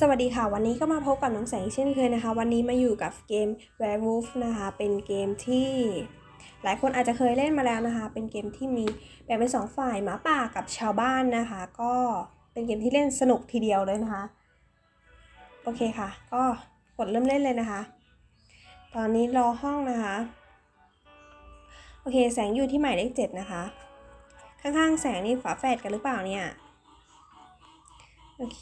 สวัสดีค่ะ วันนี้ก็มาพบกับน้องแสงเช่นเคยนะคะ วันนี้มาอยู่กับเกม Werewolf นะคะ เป็นเกมที่ หลายคนอาจจะเคยเล่นมาแล้วนะคะ เป็นเกมที่มีแบ่งเป็นสองฝ่ายหมาป่ากับชาวบ้านนะคะ ก็เป็นเกมที่เล่นสนุกทีเดียวเลยนะคะ โอเคค่ะ ก็กดเริ่มเล่นเลยนะคะ ตอนนี้รอห้องนะคะ โอเค แสงอยู่ที่หมายเลขเจ็ดนะคะ ข้างๆแสงนี่ฝาแฝดกันหรือเปล่าเนี่ย โอเค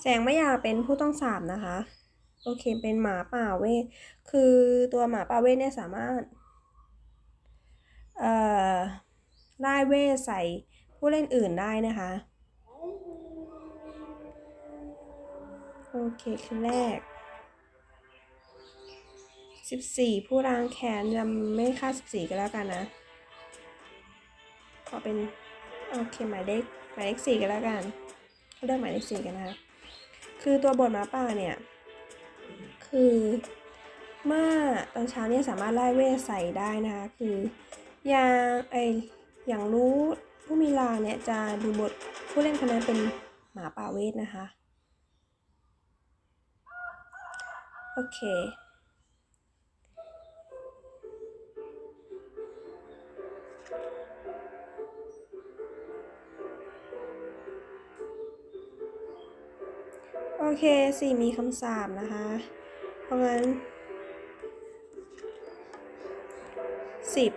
แสงไม่อยากเป็นผู้ต้องสาบนะคะ โอเคเป็นหมาป่าเวทคือตัวหมาป่าเวทเนี่ยสามารถเอ่อไล่เวทใส่ผู้เล่นอื่นได้นะคะ โอเคคือแรก 14 ผู้ล้างแค้นจะไม่ค่า 14 ก็แล้วกันนะ ขอเป็น โอเค หมายเลขหมายเลข4ก็แล้วกัน เลือกหมายเลข4กันนะคะ คือตัวบทหมาป่าเนี่ย คือมื่อตอนเช้าเนี่ยสามารถไล่เวทใส่ได้นะคะคืออย่างไออย่างรู้ผู้มีลางเนี่ยจะดูบทผู้เล่นคนนั้นเป็นหมาป่าเวทนะคะ โอเค โอเคสี่มีคำสาปนะคะ เพราะงั้นสิบ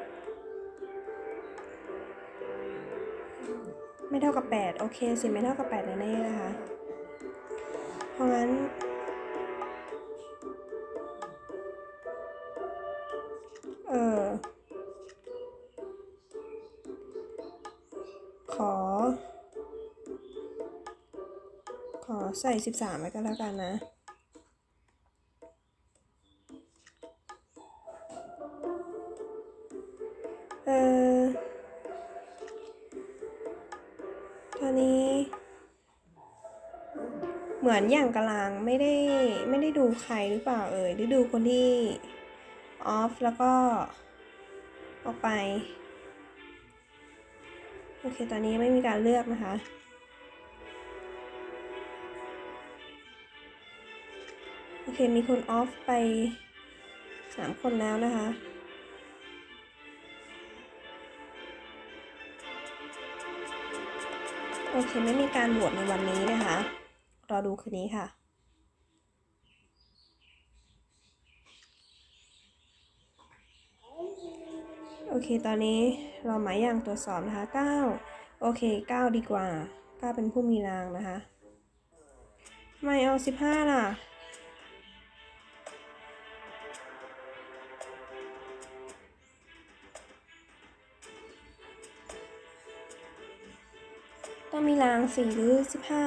ไม่เท่ากับแปดโอเคสิไม่เท่ากับแปดแน่ๆนะคะ เพราะงั้นเออ ขอใส่13ไว้ก็แล้วกันนะเออตอนนี้ เหมือนอย่างกลังไม่ได้ไม่ได้ดูใครหรือเปล่าเอ่ยหรือดูคนที่ออฟแล้วก็ ออกไป โอเค ตอนนี้ไม่มีการเลือกนะคะ โอเค มีคนออฟไปสามคนแล้วนะคะ โอเค ไม่มีการโหวตในวันนี้นะคะ รอดูคืนนี้ค่ะโอเค ตอนนี้เราหมายอย่างตรวจสอบนะคะ 9 โอเค 9 ดีกว่า 9 เป็นผู้มีรางนะคะ ไม่เอา 15 ล่ะ มีรางสี่หรือสิบห้า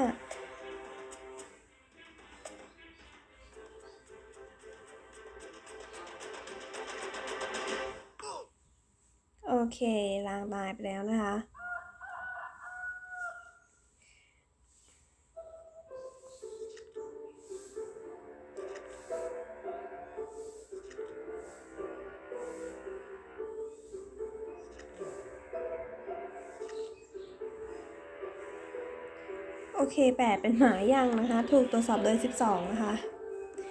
โอเครางตายไปแล้วนะคะ โอเคแปดเป็นหมาอย่างนะคะ ถูกตรวจสอบโดย 12 นะคะ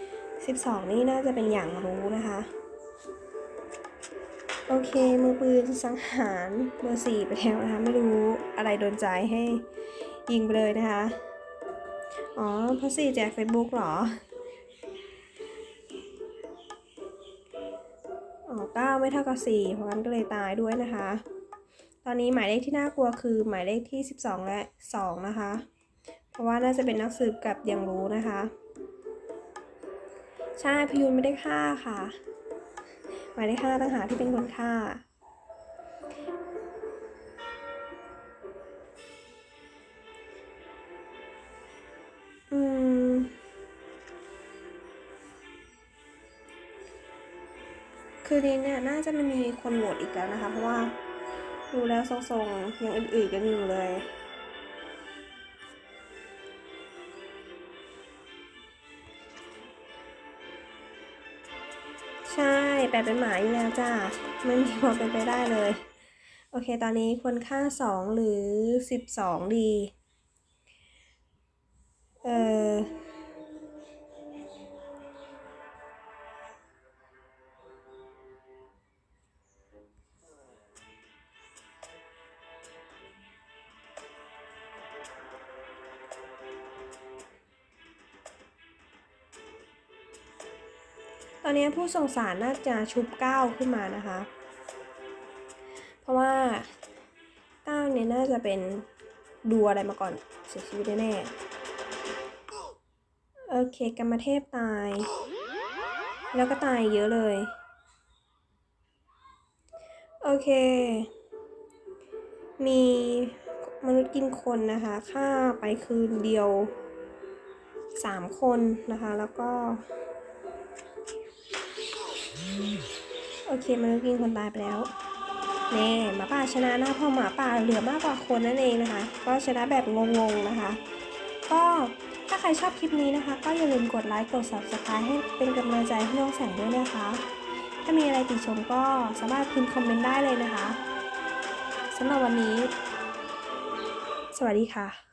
12 นี่น่าจะเป็นอย่างรู้นะคะ โอเค มือปืนสังหารเบอร์สี่ไปแล้วนะคะ ไม่รู้อะไรโดนใจให้ยิงไปเลยนะคะ อ๋อเพราะสี่แจก Facebook เหรอ อ๋อเก้าไม่เท่ากับสี่เพราะงั้นก็เลยตายด้วยนะคะตอนนี้หมายเลขที่น่ากลัวคือหมายเลขที่ 12 และ 2 นะคะ เพราะว่าน่าจะเป็นนักสืบกับยังรู้นะคะ ใช่พยูนไม่ได้ฆ่าค่ะหมายเลขห้าต่างหากที่เป็นคนฆ่า อืม คือนี้เนี่ยน่าจะไม่มีคนโหวตอีกแล้วนะคะ เพราะว่าดูแล้วทรงๆยังอื่นๆกันอยู่เลย ใช่แปลเป็นหมาอยู่แล้วจ้าไม่มีความเป็นไปได้เลย โอเค ตอนนี้ควรค่าสองหรือสิบสองดี เออ ตอนนี้ผู้ส่งสารน่าจะชุบก้าวขึ้นมานะคะ เพราะว่าก้าวเนี่ยน่าจะเป็นดูอะไรมาก่อนเสียชีวิตแน่ๆโอเคกรรมเทพตาย แล้วก็ตายเยอะเลย โอเค มีมนุษย์กินคนนะคะฆ่าไปคืนเดียวสามคนนะคะ แล้วก็ เคมนุษย์กินคนตายไปแล้วเน่หมาป่าชนะนะเพราะหมาป่าเหลือมากกว่าคนนั่นเองนะคะ ก็ชนะแบบงงๆนะคะ ก็ถ้าใครชอบคลิปนี้นะคะ ก็อย่าลืมกดไลค์กด subscribe ให้เป็นกำลังใจให้น้องแสงด้วยนะคะ ถ้ามีอะไรติชมก็สามารถพิมพ์คอมเมนต์ได้เลยนะคะสำหรับวันนี้ สวัสดีค่ะ